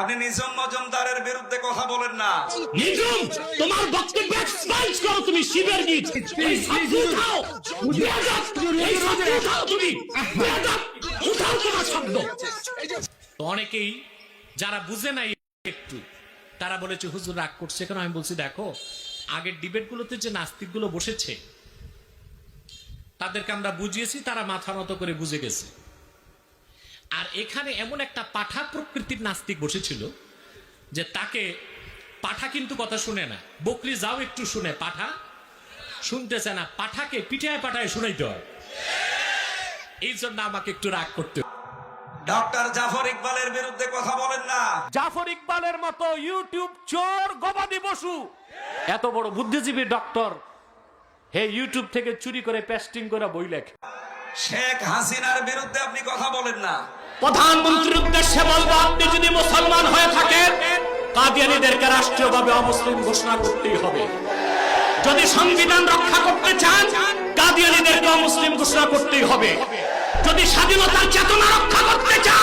আপনি নিজম মজুমদারের বিরুদ্ধে কথা বলেন না। নিজম তোমার বক্তব্য এক্সপান্স করো তুমি শিবের গীত। এই শব্দ উঠাও। এই শব্দ উঠাও তুমি। উঠাও তোমার শব্দ। অনেকেই যারা বুঝে নাই একটু তারা বলেছে হুজুর রাগ করছে কেন? আমি বলছি দেখো আগের ডিবেট গুলোতে যে নাস্তিকগুলো বসেছে তাদেরকে আমরা বুঝিয়েছি তারা মাথা মতো করে বুঝে গেছে। আর এখানে এমন একটা পাঠা প্রকৃতির নাস্তিক বসেছিল যে তাকে পাঠা কিন্তু কথা শুনে না। বকরি যাও একটু শুনে পাঠা। শুনতেছে না পাঠাকে পিঠায় পাঠায় শুনাইতে হয়। এই জন্য আমাকে একটু রাগ করতে ডক্টর জাফর ইকবালের বিরুদ্ধে কথা বলেন না। জাফর ইকবালের মতো ইউটিউব চোর গবাদি বসু এত বড় বুদ্ধিজীবী ডক্টর হে ইউটিউব থেকে চুরি করে পেস্টিং করে বই লেখে। শেখ হাসিনার বিরুদ্ধে আপনি কথা বলেন না। প্রধানমন্ত্রীর উদ্দেশ্যে বলব, আপনি যদি মুসলমান হয়ে থাকেন, কাদিয়ানিদেরকে রাষ্ট্রীয়ভাবে অমুসলিম ঘোষণা করতেই হবে। যদি সংবিধান রক্ষা করতে চান, কাদিয়ানিদেরকে অমুসলিম ঘোষণা করতেই হবে। যদি স্বাধীনতার চেতনা রক্ষা করতে চান